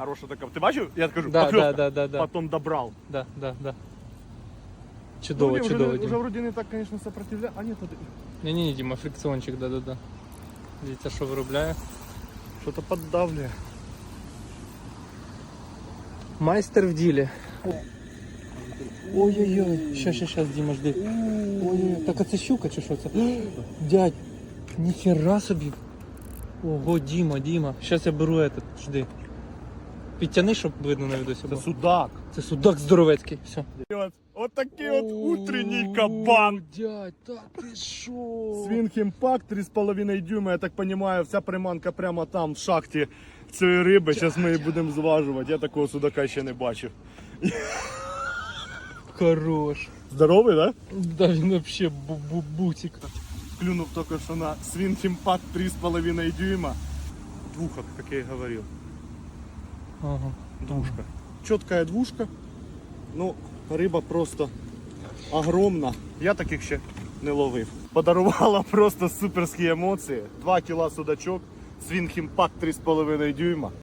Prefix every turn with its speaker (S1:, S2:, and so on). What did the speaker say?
S1: Хороша така. Ти бачив? Я кажу,
S2: Да,
S1: покльовка.
S2: да, да, да, да.
S1: Потім добрав.
S2: Да, да, да. Чудово,
S1: ну, ні,
S2: чудово,
S1: вже, не- вже
S2: Дім.
S1: вроді не так, звісно, сопротивляє. А ні, туди.
S2: Ні, ні, ні, Діма, фрикціончик, да, да, да. Дивіться, що виробляє.
S1: Що-то піддавлює.
S2: Майстер в ділі. Ой-ой-ой, щас, щас, щас, Діма, жди. Ой-ой, так а це щука чи що це? Дядь, ніхера собі. Ого, Діма, Діма. Щас я беру этот, жди. Підтяни, щоб видно на відосі
S1: Це
S2: було.
S1: судак.
S2: Це судак здоровецький. Все.
S1: От, от такий от утренній кабан.
S2: Дядь, та ти що?
S1: Свінг імпакт 3,5 дюйма, я так розумію, вся приманка прямо там в шахті цієї риби. Зараз ми її будемо зважувати. Я такого судака ще не бачив.
S2: Хорош.
S1: Здоровий, так?
S2: Да він вообще бу-бу-бутик.
S1: Клюнув тільки що на свінг імпакт 3,5 дюйма. Двухок, як я і говорив.
S2: Ага.
S1: Двушка. Чіткая двушка. Ну, риба просто огромна. Я таких ще не ловив. Подарувала просто суперські емоції. 2 кіла судачок, свінг імпакт 3,5 дюйма.